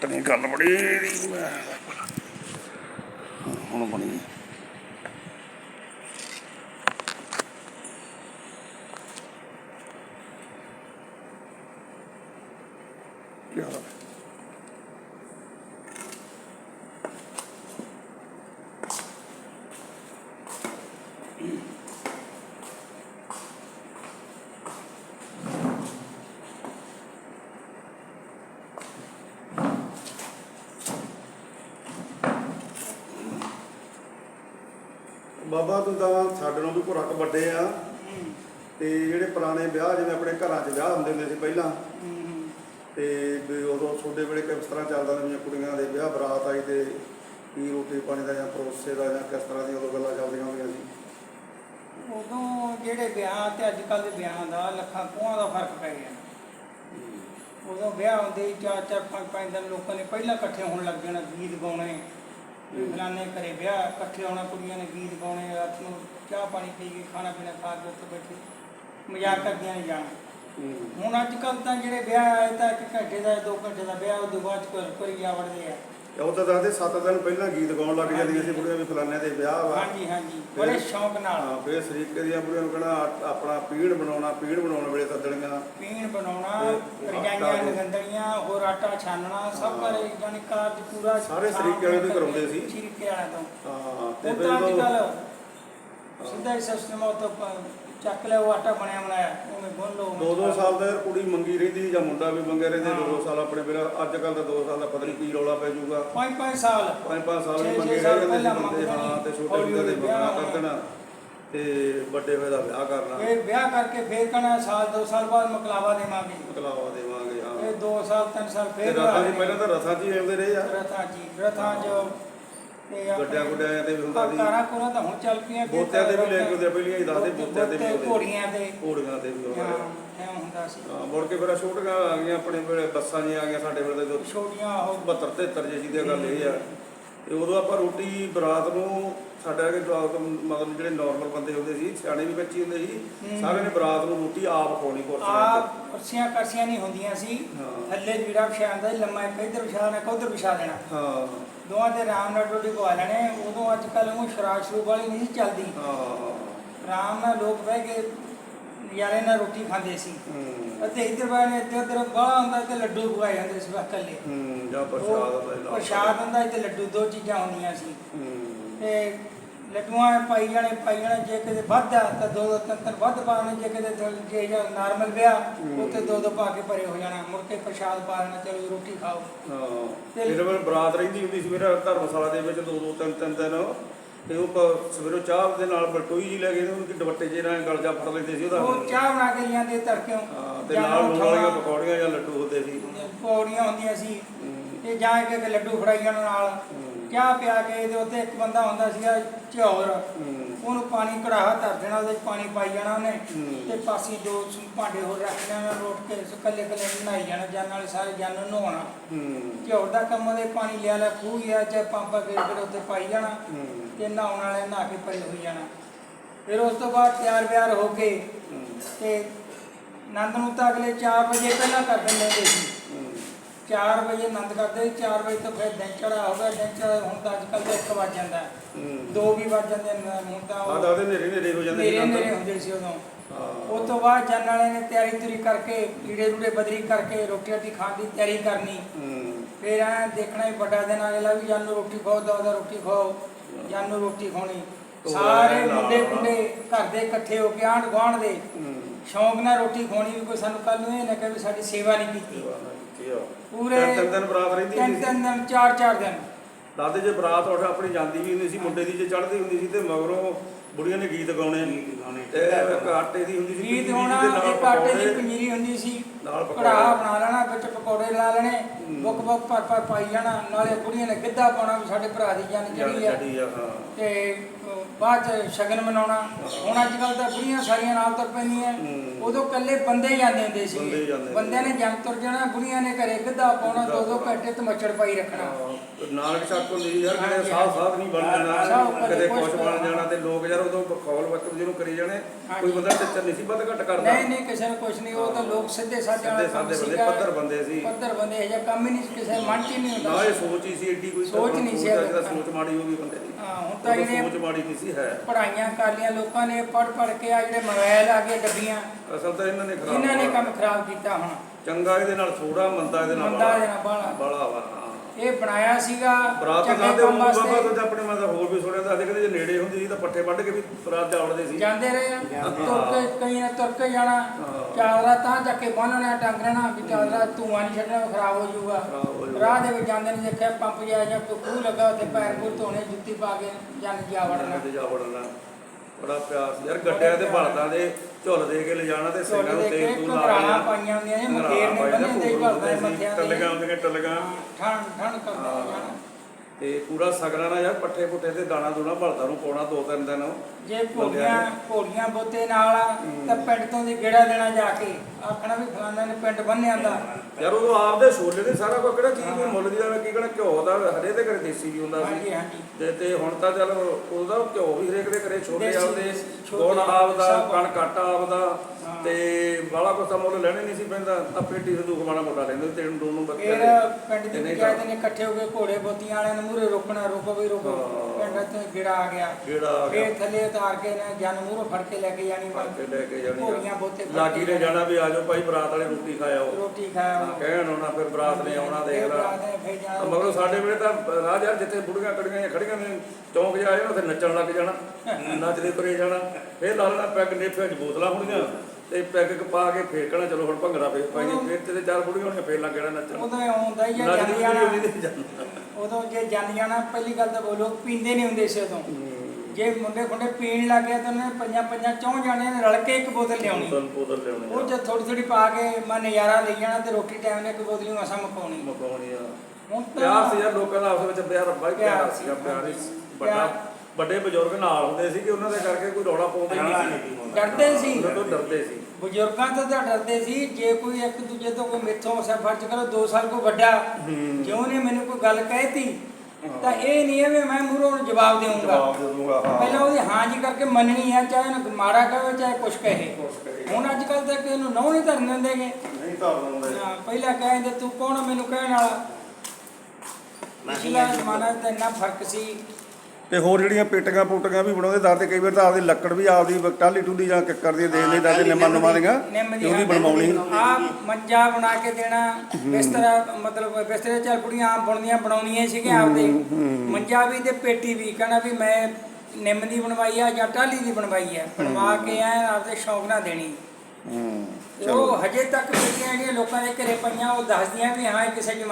ਤਣੀ ਗੱਲ ਬੜੀ ਦੀ ਮੈਂ। ਹੁਣ ਬਣੀ। ਕੀ ਬਾਬਾ ਤੂੰ ਤਾਂ ਸਾਡੇ ਨਾਲੋਂ ਵੀ ਘੋਰਕ ਵੱਡੇ ਆ। ਤੇ ਜਿਹੜੇ ਪੁਰਾਣੇ ਵਿਆਹ ਜਿਵੇਂ ਆਪਣੇ ਘਰਾਂ 'ਚ ਵਿਆਹ ਹੁੰਦੇ ਹੁੰਦੇ ਸੀ ਪਹਿਲਾਂ ਤੇ ਵੀ ਉਦੋਂ ਛੋਟੇ ਵੇਲੇ ਕਿਸ ਤਰ੍ਹਾਂ ਚੱਲਦਾ ਹੁੰਦੀਆਂ ਕੁੜੀਆਂ ਦੇ ਵਿਆਹ ਬਰਾਤ ਆਈ ਤੇ ਕੀ ਰੋਟੀ ਪਾਣੀ ਦਾ ਜਾਂ ਪਰੋਸੇ ਦਾ ਜਾਂ ਕਿਸ ਤਰ੍ਹਾਂ ਦੀਆਂ ਉਦੋਂ ਗੱਲਾਂ ਚੱਲਦੀਆਂ ਹੁੰਦੀਆਂ ਸੀ? ਉਦੋਂ ਜਿਹੜੇ ਵਿਆਹ ਤੇ ਅੱਜ ਕੱਲ੍ਹ ਦੇ ਵਿਆਹਾਂ ਦਾ ਲੱਖਾਂ ਕੋਹਾਂ ਦਾ ਫ਼ਰਕ ਪੈ ਗਿਆ। ਉਦੋਂ ਵਿਆਹ ਹੁੰਦੇ ਚਾਰ ਚਾਰ ਪੰਜ ਪੰਜ ਦਿਨ ਲੋਕਾਂ ਨੇ ਪਹਿਲਾਂ ਇਕੱਠੇ ਹੋਣ ਲੱਗ ਜਾਣਾ ਗੀਤ ਗਾਉਣੇ। ਫਲਾਣੇ ਘਰੇ ਵਿਆਹ ਇਕੱਠੇ ਹੋਣਾ ਕੁੜੀਆਂ ਨੇ ਗੀਤ ਗਾਉਣੇ ਰਾਤ ਨੂੰ ਚਾਹ ਪਾਣੀ ਪੀ ਕੇ ਖਾਣਾ ਪੀਣਾ ਖਾ ਕੇ ਉੱਥੇ ਬੈਠੇ। ਮਜ਼ਾਕ ਕਰਦਿਆਂ ਨੇ ਜਾਣਾ। ਹੁਣ ਅੱਜ ਕੱਲ੍ਹ ਤਾਂ ਜਿਹੜੇ ਵਿਆਹ ਆਏ ਤਾਂ ਇੱਕ ਘੰਟੇ ਦਾ ਦੋ ਘੰਟੇ ਦਾ ਵਿਆਹ ਉਹ ਬਾਅਦ ਘਰ ਘਰ ਜਾ ਵੜਦੇ ਆ। ਉਹ ਤਾਂ ਦੱਸਦੇ 7 ਦਿਨ ਪਹਿਲਾਂ ਗੀਤ ਗਾਉਣ ਲੱਗ ਜਾਂਦੀਆਂ ਸੀ ਕੁੜੀਆਂ ਵੀ ਫਲਾਣੇ ਦੇ ਵਿਆਹ ਵਾ। ਹਾਂਜੀ ਹਾਂਜੀ। ਬੜੇ ਸ਼ੌਂਕ ਨਾਲ। ਹਾਂ ਫੇਰ ਸਰੀਕੇ ਦੀਆਂ ਕੁੜੀਆਂ ਨੂੰ ਕਹਿਣਾ ਆਪਣਾ ਪੀੜ ਬਣਾਉਣਾ ਪੀੜ ਬਣਾਉਣ ਵੇਲੇ ਸੱਦਣੀਆਂ ਪੀਣ ਬਣਾਉਣਾ ਆਟਾ ਦੇ- ਨਗੰਦੜੀਆਂ ਹੋਰ ਆਟਾ ਛਾਨਣਾ ਸਭ ਕਰ ਜਾਨੀ ਕਾਰਜ ਪੂਰਾ ਸਾਰੇ ਸਰੀਕੇ ਵਾਲੇ ਤੋਂ ਹੀ ਕਰਾਉਂਦੇ ਸੀ। ਸ਼ਰੀਕੇ ਵਾਲਿਆਂ ਤੋਂ। ਹਾਂ ਤੇ ਉਹ ਫਿਰ ਤਾਂ ਅੱਜ ਉਦੋਂ- ਕੱਲ ਸਿੱਧਾ ਹੀ ਸਿਸਟਮ ਉਹ ਤੋਂ ਪ- ਚੱਕ ਲਿਆ ਉਹ ਆਟਾ ਬਣਿਆ ਬਣਾਇਆ ਉਵੇਂ ਗੁੰਨ ਲਓ ਦੋ ਦੋ ਸਾਲ ਦਾ ਯਾਰ ਕੁੜੀ ਮੰਗੀ ਰਹਿੰਦੀ ਸੀ ਜਾਂ ਮੁੰਡਾ ਵੀ ਮੰਗਿਆ ਰਹਿੰਦੇ ਦੋ ਦੋ ਸਾਲ ਆਪਣੇ ਵੇਲੇ ਅੱਜ ਕੱਲ ਤਾਂ ਦੋ ਸਾਲ ਦਾ ਪਤਾ ਨਹੀਂ ਕੀ ਰੌਲਾ ਪੈ ਜਾਊਗਾ। ਪੰਜ ਪੰਜ ਸਾਲ। ਪੰਜ ਪੰਜ ਸਾਲ ਵੀ ਛੇ- ਮੰਗੇ ਸਾਲ ਰਹਿ ਜਾਂਦੇ ਪਹਿਲਾਂ ਸੀ ਬੰਦੇ ਮੰਗਦੇ ਹਾਂ ਤੇ ਛੋਟੇ ਹੌਲੀ ਹੁੰਦੇ ਦੇ ਹੌਲੀ ਵਿਆਹ ਵਿਆਹ ਕਰ ਦੇਣਾ ਤੇ ਵੱਡੇ ਹੋਏ ਦਾ ਵਿਆਹ ਕਰਨਾ। ਫਿਰ ਵਿਆਹ ਕਰਕੇ ਫੇਰ ਕਹਣਾ ਸਾਲ ਦੋ ਸਾਲ ਬਾਅਦ ਮਕਲਾਵਾ ਦੇਵਾਂਗੇ। ਮਕਲਾਵਾ ਹਾਂ ਦੋ ਸਾਲ ਤਿੰਨ ਸਾਲ ਤੇ ਫੇਰ ਰਥਾਂ ਦੀ ਪਹਿਲਾਂ ਤਾਂ ਰਥਾਂ 'ਚ ਹੀ ਆਉਂਦੇ ਰਹੇ ਆ। ਰਥਾਂ ਜੀ ਰਥਾਂ ਜੋ ਤੇ ਗੱਡਿਆਂ ਗੁੱਡਿਆਂ ਤੇ ਵੀ ਹੁੰਦਾ ਸੀ। ਕਾਰਾਂ ਕੋਲਾਂ ਤਾਂ ਹੁਣ ਚੱਲ ਪਈਆਂ ਬੋਤਿਆਂ ਤੇ ਵੀ ਲੈ ਕੇ ਆਉਂਦੇ ਪਹਿਲੀਆਂ ਹੀ ਦੱਸਦੇ ਬੋਤਿਆਂ ਤੇ ਵੀ ਆਉਂਦੇ ਘੋੜੀਆਂ ਤੇ। ਘੋੜੀਆਂ ਤੇ ਵੀ ਆਉਂਦੇ ਹਾਂ। ਐਂ ਹੁੰਦਾ ਸੀ। ਹਾਂ ਮੁੜ ਕੇ ਫਿਰ ਛੋਟੀਆਂ ਆ ਗਈਆਂ ਆਪਣੇ ਵੇਲੇ ਬੱਸਾਂ ਜਿਹੀਆਂ ਆ ਗਈਆਂ ਸਾਡੇ ਵੇਲੇ ਤਾਂ ਛੋਟੀਆਂ ਉਹ 72 73 ਜੇ ਦੀ ਗੱਲ ਇਹ ਆ। ਤੇ ਉਦੋਂ ਆਪਾਂ ਰੋਟੀ ਬਰਾਤ ਨੂੰ ਸਾਡਾ ਕਿ ਜਵਾਕ ਮਤਲਬ ਜਿਹੜੇ ਨਾਰਮਲ ਬੰਦੇ ਹੁੰਦੇ ਸੀ ਸਿਆਣੇ ਵੀ ਬੱਚੇ ਹੁੰਦੇ ਸੀ ਹੂੰ। ਸਾਰਿਆਂ ਨੇ ਬਰਾਤ ਨੂੰ ਰੋਟੀ ਆਪ ਖਵਾਉਣੀ ਕੁਰਸੀਆਂ ਆ ਤੇ ਕੁਰਸੀਆਂ ਕਰਸੀਆਂ ਨਹੀਂ ਹੁੰਦੀਆਂ ਸੀ। ਥੱਲੇ ਜੀੜਾ ਵਿਛਾਉਂਦਾ ਸੀ ਲੰਮਾ ਇੱਕ ਇੱਧਰ ਵਿਛਾ ਦੇਣਾ ਇੱਕ ਉੱਧਰ ਵਿਛਾ ਦੇਣਾ। ਹਾਂ। ਦੋਵਾਂ ਦੇ ਆਰਾਮ ਨਾਲ ਰੋਟੀ ਖਵਾ ਲੈਣੇ ਉਦੋਂ ਅੱਜ ਕੱਲ ਉਹ ਸ਼ਰਾਬ ਸ਼ਰੂਬ ਵਾਲੀ ਨਹੀਂ ਚੱਲਦੀ। ਹਾਂ। ਆਰਾਮ ਨਾਲ ਲੋਕ ਬਹਿ ਕੇ ਨਜ਼ਾਰੇ ਨਾਲ ਰੋਟੀ ਖਾਂਦੇ ਸੀ। ਹੂੰ। ਅਤੇ ਇੱਧਰ ਬਾਣੇ ਇੱਧਰ ਉੱਧਰ ਬਾਹਲਾ ਹੁੰਦਾ ਤੇ ਲੱਡੂ ਖਵਾਏ ਜਾਂਦੇ ਸੀ ਬਸ ਇਕੱਲੇ। ਹੂੰ ਜਾਂ ਉਹ ਪ੍ਰਸ਼ਾਦ ਦਾ ਇਲਾਜ। ਪ੍ਰਸ਼ਾਦ ਹੁੰਦਾ ਤੇ ਲੱਡੂ ਦੋ ਚੀਜ਼ਾਂ ਹੁੰਦੀਆਂ ਸੀ। ਹੂੰ। ਤੇ ਲੱਡੂਆਂ ਪਾਈ ਜਾਣੇ ਪਾਈ ਜਾਣੇ ਜੇ ਕਿਤੇ ਵੱਧ ਤਾਂ ਦੋ ਦੋ ਤਿੰਨ ਤਿੰਨ ਵੱਧ ਪਾਣੇ ਜੇ ਕਿਤੇ ਥੋੜ੍ਹੀ- ਜੇ ਜਾਂ ਨਾਰਮਲ ਵਿਆਹ ਉੱਥੇ ਦੋ ਦੋ ਪਾ ਕੇ ਭਰੇ ਹੋ ਜਾਣਾ। ਮੁੜ ਕੇ ਪ੍ਰਸ਼ਾਦ ਪਾ ਲੈਣਾ ਚਲੋ ਜੀ ਰੋਟੀ ਖਾਓ। ਹਾਂ। ਤੇ- ਬਰਾਤ ਰਹਿੰਦੀ ਹੁੰਦੀ ਸੀ ਮੇਰਾ ਧਰਮਸ਼ਾਲਾ ਦੇ ਵਿੱਚ ਦੋ ਦੋ ਤਿੰਨ ਤਿੰਨ ਦਿਨ ਤੇ ਉਹ ਪ- ਸਵੇਰੋਂ ਚਾਹ ਦੇ ਨਾਲ ਬਟੋਈ ਜੀ ਲੈ ਕੇ ਉਹਨੂੰ ਕਿ ਦੁਪੱਟੇ ਜੇ ਨਾਲ ਗਲ ਜਾ ਫੜ ਲੈਂਦੇ ਸੀ ਉਹਦਾ। ਉਹ ਚਾਹ ਬਣਾ ਕੇ ਲਿਆਂਦੇ ਤੜਕਿਓ। ਹਾਂ, ਤੇ ਨਾਲ ਲੂਣ ਵਾਲੀਆਂ ਪਕੌੜੀਆਂ ਜਾਂ ਲੱਡੂ ਹੁੰਦੇ ਸੀ। ਪੌੜੀਆਂ ਹੁੰਦੀਆਂ ਸੀ। ਹੂੰ। ਤੇ ਜਾ ਕੇ ਤੇ ਲੱਡੂ ਫੜਾਈ ਜਾਣ ਨਾਲ ਚਾਹ ਪਿਆ ਕੇ ਤੇ ਉੱਤੇ ਇੱਕ ਬੰਦਾ ਹੁੰਦਾ ਸੀਗਾ ਝੌਰ ਹੂੰ। ਉਹਨੂੰ ਪਾਣੀ ਕੜਾਹਾ ਧਰ ਦੇਣਾ ਉਹਦੇ 'ਚ ਪਾਣੀ ਪਾਈ ਜਾਣਾ ਉਹਨੇ। ਤੇ ਪਾਸੇ ਦੋ ਭਾਂਡੇ ਹੋਰ ਰੱਖ ਲੈਣਾ ਰੋਟ ਕੇ ਕੱਲੇ ਕੱਲੇ ਨਹਾਈ ਜਾਣਾ ਜਨ ਵਾਲੇ ਸਾਰੇ ਜਨ ਨੂੰ ਨਹਾਉਣਾ। ਝੌਰ ਦਾ ਕੰਮ ਉਹਦੇ ਪਾਣੀ ਲਿਆ ਲਿਆ ਖੂਹ ਗਿਆ ਚਾਹੇ ਪੰਪਾ ਕੇ ਫਿਰ ਉੱਤੇ ਪਾਈ ਜਾਣਾ ਤੇ ਨਹਾਉਣ ਵਾਲੇ ਨਹਾ ਕੇ ਪਰੇ ਹੋਈ ਜਾਣਾ। ਫਿਰ ਉਸ ਤੋਂ ਬਾਅਦ ਤਿਆਰ ਬਿਆਰ ਹੋ ਕੇ ਤੇ ਨੰਦ ਨੂੰ ਤਾਂ ਅਗਲੇ 4 ਵਜੇ ਪਹਿਲਾਂ ਕਰ ਦਿੰਦੇ ਸੀ। 4 ਵਜੇ ਆਨੰਦ ਕਰਦੇ 4 ਵਜੇ ਤੋਂ ਫਿਰ ਦਿਨ ਚੜਾ ਹੋ ਗਿਆ ਦਿਨ ਚੜਾ ਹੁਣ ਤਾਂ ਅੱਜ ਕੱਲ੍ਹ ਤਾਂ 1 ਵਜ ਜਾਂਦਾ। ਹੈ। ਹੂੰ ਦੋ ਵੀ ਵੱਜ ਜਾਂਦੇ ਨੇ ਹੁਣ ਤਾਂ ਆ ਉਹ ਦਾਦੇ ਨੇਰੇ ਨੇਰੇ ਹੋ ਜਾਂਦੇ ਅੰਦਰ। ਮੇਰੇ ਹੁੰਦੇ ਸੀ ਉਦੋਂ। ਹਾਂ। ਉਸ ਤੋਂ ਬਾਅਦ ਜਨ ਵਾਲੇ ਨੇ ਤਿਆਰੀ ਤੁਰੀ ਕਰਕੇ ਲੀੜੇ ਰੂੜੇ ਬਦਰੀ ਕਰਕੇ ਰੋਟੀ ਰਾਟੀ ਖਾਣ ਦੀ ਤਿਆਰੀ ਕਰਨੀ। ਹੂੰ। ਫਿਰ ਐ ਦੇਖਣਾ ਹੀ ਵੱਡਾ ਦਿਨ ਅਗਲਾ ਵੀ ਜਨ ਨੂੰ ਰੋਟੀ ਖਾਓ ਦਾਦਾ ਰੋਟੀ ਖਾਓ ਜਨ ਨੂੰ ਰੋਟੀ ਖਾਣੀ। ਉਹ ਸਾਰੇ ਮੁੰਡੇ। ਮੁੰਡੇ ਘਰ ਦੇ ਇਕੱਠੇ ਹੋ ਕੇ ਆਂਢ ਗੁਆਂਢ ਦੇ ਹੂੰ। ਸ਼ੌਂਕ ਨਾਲ ਰੋਟੀ ਖਾਣੀ ਵੀ ਕੋਈ ਸਾਨੂੰ ਕੱਲ ਨੂੰ ਇਹ ਨਾ ਕਹੇ ਵੀ ਸਾਡੀ ਸੇਵਾ ਨਹੀਂ ਕੀਤੀ। ਪੂਰੇ ਤਿੰਨ ਤਿੰਨ ਦਿਨ ਬਰਾਤ ਰਹਿੰਦੀ ਤਿੰਨ ਤਿੰਨ ਦਿਨ ਚਾਰ ਚਾਰ ਦਿਨ। ਦਾਦੇ ਜੇ ਬਰਾਤ ਉੱਠ ਆਪਣੀ ਜਾਂਦੀ ਵੀ ਹੁੰਦੀ ਸੀ ਮੁੰਡੇ ਦੀ ਜੇ ਚੜ੍ਹਦੀ ਹੁੰਦੀ ਸੀ ਤੇ ਮਗਰੋਂ ਬੁੜੀਆਂ ਨੇ ਗੀਤ ਗਾਉਣੇ। ਤੇ ਇੱਕ ਆਟੇ ਦੀ ਹੁੰਦੀ ਸੀ ਗੀਤ ਹੋਣਾ ਇੱਕ ਆਟੇ ਦੀ ਹੁੰਦੀ ਸੀ। ਨਾਲ ਪਕੌੜੇ। ਕੜਾਹ ਬਣਾ ਲੈਣਾ ਵਿੱਚ ਪਕੌੜੇ ਲਾ ਲੈਣੇ। ਬੁੱਕ ਬੁੱਕ ਭਰ ਭਰ ਪਾਈ ਜਾਣਾ। ਨਾਲੇ ਬੁੜੀਆਂ ਨੇ ਗਿੱਧਾ ਪਾਉਣਾ ਵੀ ਸਾਡੇ ਭਰਾ ਦੀ ਜਨ ਜਿਹੜੀ ਆ। ਤੇ ਬਾਅਦ ਚ ਸ਼ਗਨ ਮਨਾਉਣਾ। ਹੁਣ ਅੱਜ ਕੱਲ ਤਾਂ ਬੁੜੀਆਂ ਸਾਰੀਆਂ ਨਾਲ ਤੁਰ ਪੈਂਦੀਆਂ। ਉਦੋਂ ਇਕੱਲੇ ਬੰਦੇ ਜਾਂਦੇ ਹੁੰਦੇ ਸੀ ਬੰਦਿਆਂ ਨੇ ਜੰਗ ਤੁਰ ਜਾਣਾ ਬੁੜੀਆਂ ਨੇ ਘਰੇ ਗਿੱਧਾ ਪਾਉਣਾ ਦੋ ਦੋ ਘੰਟੇ ਤੇ ਮੱਛੜ ਪਾਈ ਰੱਖਣਾ। ਨਾਨਕ ਛੱਕ ਹੁੰਦੀ ਸੀ ਯਾਰ ਕਿਤੇ ਹਾਂਜੀ, ਸਾਹ ਸਾਹ ਨਹੀਂ ਬਣ ਜਾਣਾ ਕਦੇ ਕੁਛ ਬਣ ਜਾਣਾ ਤੇ ਲੋਕ ਯਾਰ ਉਦੋਂ ਖੌਲ ਵਕਤ ਜਿਹਨੂੰ ਕਰੀ ਜਾਣੇ। ਕੋਈ ਬੰਦਾ ਟਿੱਚਰ ਨਹੀਂ ਸੀ ਵੱਧ ਘੱਟ ਕਰਦਾ। ਨਹੀਂ ਨਹੀਂ ਕਿਸੇ ਨੂੰ ਕੁਛ ਨਹੀਂ। ਉਹ ਤਾਂ ਲੋਕ ਸਿੱਧੇ ਸਾਦੇ ਵਾਲਾ ਸਿੱਧੇ ਕੰਮ ਸਾਦੇ ਬੰਦੇ, ਸੀਗਾ। ਪੱਧਰ ਬੰਦੇ ਸੀ। ਪੱਧਰ ਬੰਦੇ ਇਹ ਜਿਹਾ ਕੰਮ ਹੀ ਨਹੀਂ ਸੀ, ਕਿਸੇ ਮਨ ਚ ਹੀ ਨਹੀਂ ਨਾ ਹੁੰਦਾ ਇਹ ਸੋਚ ਹੀ ਸੀ ਏਡੀ ਕੋਈ ਸੋਚ ਨਹੀਂ ਸੀ ਜਿਹੜਾ ਲੋਕਾਂ ਸੋਚ ਮਾੜੀ ਹੋ ਗਈ ਬੰਦੇ ਦੀ। ਹਾਂ, ਹੁਣ ਤਾਂ ਉਦੋਂ ਜਿਹੜੇ ਸੋਚ ਮਾੜੀ ਨਹੀਂ ਸੀ ਹੈ ਪੜਾਈਆਂ ਕਰ ਲੀਆਂ ਲੋਕਾਂ ਨੇ ਪੜ ਪੜ ਕੇ ਆ ਜਿਹੜੇ ਮੋਬਾਈਲ ਆ ਗਏ ਗੱਡੀਆਂ ਅਸਲ ਤਾਂ ਇਹਨਾਂ ਨੇ ਖਰਾਬ ਇਹਨਾਂ ਨੇ ਕੰਮ ਖਰਾਬ ਕੀਤਾ ਹੁਣ ਚੰਗਾ ਇਹਦੇ ਨਾਲ ਥੋੜਾ ਮੰਦਾ ਇਹਦੇ ਨਾਲ। ਬਾਲਾ ਹਾਂ। ਇਹ ਬਣਾਇਆ ਸੀਗਾ ਬਰਾਤ ਚੰਗੇ ਨਾਲ ਦੇ ਕੰਮ ਬਾਬਾ ਵਾਸਤੇ ਤੋਂ ਆਪਣੇ ਮੈਂ ਤਾਂ ਹੋਰ ਵੀ ਸੁਣਿਆ ਤਾਂ ਕਹਿੰਦੇ ਜੇ ਨੇੜੇ ਹੁੰਦੀ ਸੀ ਤਾਂ ਪੱਠੇ ਵੱਢ ਕੇ ਵੀ ਬਰਾਤ ਜਾਵੜਦੇ ਸੀ। ਜਾਂਦੇ ਰਹੇ ਆ। ਤੁਰ ਕੇ ਕਈ ਨੇ ਤੁਰ ਕੇ ਜਾਣਾ। ਚਾਦਰਾ ਤਾਂ ਚੱਕ ਕੇ ਬੰਨਣਾ ਟੰਗਣਾ ਵੀ ਚਾਦਰਾ ਧੂਆਂ ਨਹੀਂ ਛੱਡਣਾ ਉਹ ਖਰਾਬ ਹੋ ਜਾਊਗਾ। ਖਰਾਬ ਹੋ ਜਾਊਗਾ। ਰਾਹ ਦੇ ਵਿੱਚ ਜਾਂਦੇ ਨੇ ਦੇਖਿਆ ਪੰਪ ਜਿਹਾ ਜਾਂ ਕੋਈ ਖੂਹ ਲੱਗਾ ਉੱਥੇ ਪੈਰ ਪੂਰ ਧੋਣੇ ਜੁੱਤੀ ਪਾ ਕੇ ਜਨ ਜਾ ਵੜਨਾ ਤੇ ਜਾ ਵੜਨਾ ਬੜਾ ਪਿਆਰ ਸੀ। ਯਾਰ ਗੱਡਿਆਂ ਤੇ ਬਲਦਾਂ ਦੇ ਝੁੱਲ ਦੇ ਕੇ ਲਿਜਾਣਾ ਤੇ ਸਿੰਘਾਂ ਨੂੰ ਤੇਲ ਤੂੰ ਲਾ ਘੰਗਰਾਲਾਂ ਪਾਈਆਂ ਹੁੰਦੀਆਂ ਨੇ ਮਖੇਰ ਨੇ ਬੰਨੇ ਹੁੰਦੇ ਸੀ ਬਲਦਾਂ ਦੇ ਮੱਥਿਆਂ ਤੇ। ਟੱਲੀਆਂ ਹੁੰਦੀਆਂ ਟੱਲੀਆਂ ਠਣ ਠਣ ਕਰਦਾ ਜਾਣਾ ਤੇ ਪੂਰਾ ਸਗਰਾਂ ਨਾਲ ਯਾਰ ਪੱਠੇ ਪੁੱਠੇ ਤੇ ਦਾਣਾ ਦੂਣਾ ਬਲਦਾਂ ਨੂੰ ਪਾਉਣਾ ਦੋ ਤਿੰਨ ਦਿਨ। ਜੇ ਘੋੜੀਆਂ ਘੋੜੀਆਂ ਬੋਤੇ ਨਾਲ ਆ ਤਾਂ ਪਿੰਡ ਤੋਂ ਦੀ ਗੇੜਾ ਦੇਣਾ ਜਾ ਕੇ। ਆਖਣਾ ਵੀ ਫਲਾਣਾ ਨੇ ਪਿੰਡ ਬੰਨਿਆ ਦਾ ਯਾਰ ਉਦੋਂ ਆਪਦੇ ਛੋਲੇ ਦੇ ਸਾਰਾ ਕੁਝ ਕਿਹੜਾ ਚੀਜ਼ ਕੋਈ ਮੁੱਲ ਦੀ ਦਾ ਕੀ ਕਹਣਾ ਘਿਓ ਦਾ ਹਰੇ ਦੇ ਘਰੇ ਦੇਸੀ ਵੀ ਹੁੰਦਾ ਹਾਂਜੀ ਸੀ। ਹਾਂਜੀ ਤੇ ਤੇ ਹੁਣ ਤਾਂ ਚੱਲ ਉਹਦਾ ਘਿਓ ਵੀ ਹਰੇਕ ਦੇ ਘਰੇ ਛੋਲੇ ਦੇਸੀ, ਆਪਦੇ ਛੋਲੇ, ਗੁੜ ਆਪਦਾ ਸਭ। ਕਣਕ ਆਟਾ ਆਪਦਾ। ਤੇ ਬਾਲਾ ਕੁਛ ਤਾਂ ਮੁੱਲ ਲੈਣੇ ਨਹੀਂ ਸੀ ਪੈਂਦਾ ਤਾਂ ਪੇਟੀ ਸੰਦੂਕ ਮਾੜਾ ਮੋਟਾ ਲੈਂਦੇ ਤੇ ਦੋ ਨੂੰ ਬੱਚੇ ਫਿਰ ਪਿੰਡ ਦੇ ਪੰਚਾਇਤ ਨੇ ਇਕੱਠੇ ਹੋ ਕੇ ਘੋੜੇ ਬੋਤੀਆਂ ਵਾਲਿਆਂ ਨੂੰ ਮੂਹਰੇ ਰੋਕਣਾ ਰੋਕੋ ਵੀ ਰੋਕੋ। ਪਿੰਡ ਤੋਂ ਗੇੜਾ ਆ ਗਿਆ। ਜਿਹੜਾ ਆ ਗਿਆ। ਫਿਰ ਥੱਲੇ ਉਤਾਰ ਕੇ ਨਾ ਜਨ ਮੂਹਰੋਂ ਫੜ ਕੇ ਲੈ ਕੇ ਜਾਣੀ। ਵਾ ਕੇ ਲੈ ਕੇ ਜਾਣੀ ਘੋੜੀਆਂ ਬੋਤੇ ਫੜ ਲਾਗੀ ਕੇ। ਨੇ ਜਾਣਾ ਵੀ ਆਜੋ ਭਾਈ ਬਰਾਤ ਵਾਲੇ ਰੋਟੀ ਖਾਇਓ। ਰੋਟੀ ਖਾਇਆ ਵਾ। ਕਹਿਣ ਆਉਣਾ ਫਿਰ ਬਰਾਤ ਨੇ ਆਉਣਾ ਦੇਖ ਫਿਰ ਲਾ। ਨੇ ਫਿਰ ਜਾਣਾ। ਮਗਰੋਂ ਸਾਡੇ ਵੇਲੇ ਤਾਂ ਰਾਜ ਯਾਰ ਜਿੱਥੇ ਬੁੜੀਆਂ ਕੜੀਆਂ ਜਾਂ ਖੜੀਆਂ ਨੇ ਚੌਂਕ ਜਾ ਜਾਣਾ ਉੱਥੇ ਨੱਚਣ ਲੱਗ ਜਾਣਾ। ਨੱਚਦੇ ਤੁਰੇ ਜਾਣਾ। ਫਿਰ ਲਾ ਲੈਣਾ ਪੈਗ ਨੇਫੇ ਚ ਬੋਤਲਾਂ ਹੋਣੀਆਂ ਤੇ ਪੈਗ ਕ ਪਾ ਕੇ ਫੇਕਣਾ ਚਲੋ ਹੁਣ ਭੰਗੜਾ ਫੇਰ ਪਾਈਏ। ਫਿਰ ਤੇ ਚਾਰ ਬੁੜੀਆਂ ਹੋਣੀਆਂ ਫੇਰ ਲੱਗ ਜਾਣਾ ਨੱਚਣ। ਉਦੋਂ ਇਹ ਹੁੰਦਾ ਹੀ ਆ ਨੱਚਦੀ ਜਾਂਦੀ ਉਹਦੀ ਜਾਂਦੀ ਉਦੋਂ ਜੇ ਜਾਂਦੀ ਜਾਣਾ ਪਹਿਲੀ ਗੱਲ ਤਾਂ ਬੋਲੋ ਪੀਂਦੇ ਨਹੀਂ ਹੁੰਦੇ ਸੀ ਉਦੋਂ। ਜੇ ਮੁੰਡੇ ਖੁੰਡੇ ਪੀਣ ਲੱਗ ਗਏ ਤਾਂ ਉਹਨੇ ਪੰਜਾਂ ਪੰਜਾਂ ਚੌਂ ਜਾਣਿਆਂ ਨੇ ਰਲ ਕੇ ਇੱਕ ਬੋਤਲ ਲਿਆਉਣੀ। ਬੋਤਲ ਬੋਤਲ ਲਿਆਉਣੀ ਉਹ ਜੇ ਥੋੜੀ ਥੋੜੀ ਪਾ ਕੇ ਮੈਂ ਨਜ਼ਾਰਾ ਲਈ ਜਾਣਾ ਤੇ ਰੋਟੀ ਟਾਈਮ ਨੇ ਇੱਕ ਬੋਤਲੀ ਮਸਾਂ ਮਕਾਉਣੀ। ਮਕਾਉਣੀ ਆ ਹੁਣ ਪਿਆਰ ਸੀ ਯਾਰ ਲੋਕਾਂ ਦਾ ਆਪਸ ਵਿੱਚ ਪਿਆਰ ਬੜਾ ਪਿਆਰ ਪਿਆਰ ਸੀ। ਸੀਗਾ ਪਿਆਰ ਹੀ ਵੱਡਾ। ਵੱਡੇ ਬਜ਼ੁਰਗ ਨਾਲ ਹੁੰਦੇ ਸੀ ਕਿ ਉਹਨਾਂ ਦੇ ਕਰਕੇ ਕੋਈ ਰੌਲਾ ਪਾਉਂਦਾ ਹੀ ਨਹੀਂ ਸੀ ਡਰਦੇ ਸੀ। ਉਹਨਾਂ ਤੋਂ ਡਰਦੇ ਸੀ। ਬਜ਼ੁਰਗਾਂ ਤੋਂ ਤਾਂ ਡਰਦੇ ਸੀ ਜੇ ਕੋਈ ਇੱਕ ਦੂਜੇ ਤੋਂ ਕੋਈ ਮੇਥੋਂ ਸੇ ਫਰਜ਼ ਕਰੋ 2 ਸਾਲ ਕੋ ਵੱਡਾ ਕਿਉਂ ਨੇ ਮੈਨੂੰ ਕੋਈ ਗੱਲ ਕਹਿਤੀ? ਤਾਂ ਇਹ ਨਹੀਂ ਹੈ ਵੀ ਮੈਂ ਮੂਹਰੋਂ ਉਹਨੂੰ ਜਵਾਬ ਦੇਵਾਂਗਾ ਪਹਿਲਾਂ ਉਹਦੀ ਹਾਂ ਜੀ ਕਰਕੇ ਮੰਨਣੀ ਹੈ ਚਾਹੇ ਉਹਨੂੰ ਮਾੜਾ ਕਹੇ ਚਾਹੇ ਕੁਛ ਕਹੇ। ਹੁਣ ਅੱਜ ਕੱਲ ਤਾਂ ਕਿਸੇ ਨੂੰ ਨਹੁੰ ਧਰਨ ਦਿੰਦੇਗੇ ਨਹੀਂ ਧਰ ਦਿੰਦੇ। ਹਾਂ, ਪਹਿਲਾਂ ਕਹਿੰਦੇ ਤੂੰ ਕੌਣ ਮੈਨੂੰ ਕਹਿਣ ਵਾਲਾ? ਪਿਛਲਾ ਜ਼ਮਾਨਾ ਤਾਂ ਇੰਨਾ ਫ਼ਰਕ ਸੀ। ਤੇ ਹੋਰ ਜਿਹੜੀਆਂ ਪੇਟੀਆਂ ਪੂਟੀਆਂ ਵੀ ਬਣਾਉਂਦੇ ਦਰ ਤੇ ਕਈ ਵਾਰ ਤਾਂ ਆਪਦੀ ਲੱਕੜ ਵੀ ਆਪਦੀ ਟਾਲੀ ਟੂਲੀ ਜਾਂ ਕਿੱਕਰ ਦੀ ਦੇ ਲਈ ਤਾਂ ਨਿੰਮਾਂ ਨੁਮਾਂ ਦੀਆਂ ਤੇ ਉਹਦੀ ਬਣਵਾਉਣੀ। ਆ ਮੰਜਾ ਬਣਾ ਕੇ ਦੇਣਾ ਬਿਸਤਰਾ ਮਤਲਬ ਬਿਸਤਰੇ ਚੱਲ ਕੁੜੀਆਂ ਆਮ ਬਣਦੀਆਂ ਬਣਾਉਣੀਆਂ ਸੀਗੀਆਂ ਆਪਦੇ। ਮੰਜਾ ਵੀ ਤੇ ਪੇਟੀ ਵੀ ਕਹਿਣਾ ਵੀ ਮੈਂ ਨਿੰਮ ਦੀ ਬਣਵਾਈ ਆ ਜਾਂ ਟਾਲੀ ਦੀ ਬਣਵਾਈ ਆ ਬਣਵਾ ਕੇ ਆ ਆਪਦੇ ਸ਼ੌਂਕ ਨਾਲ ਦੇਣੀ। ਉਹ ਹਜੇ ਤੱਕ ਜਿਹੜੀਆਂ ਲੋਕਾਂ ਦੇ ਘਰੇ ਪਈਆਂ ਉਹ ਦੱਸਦੀਆਂ ਵੀ ਹਾਂ ਕਿਸੇ ਜ਼ਮਾਨੇ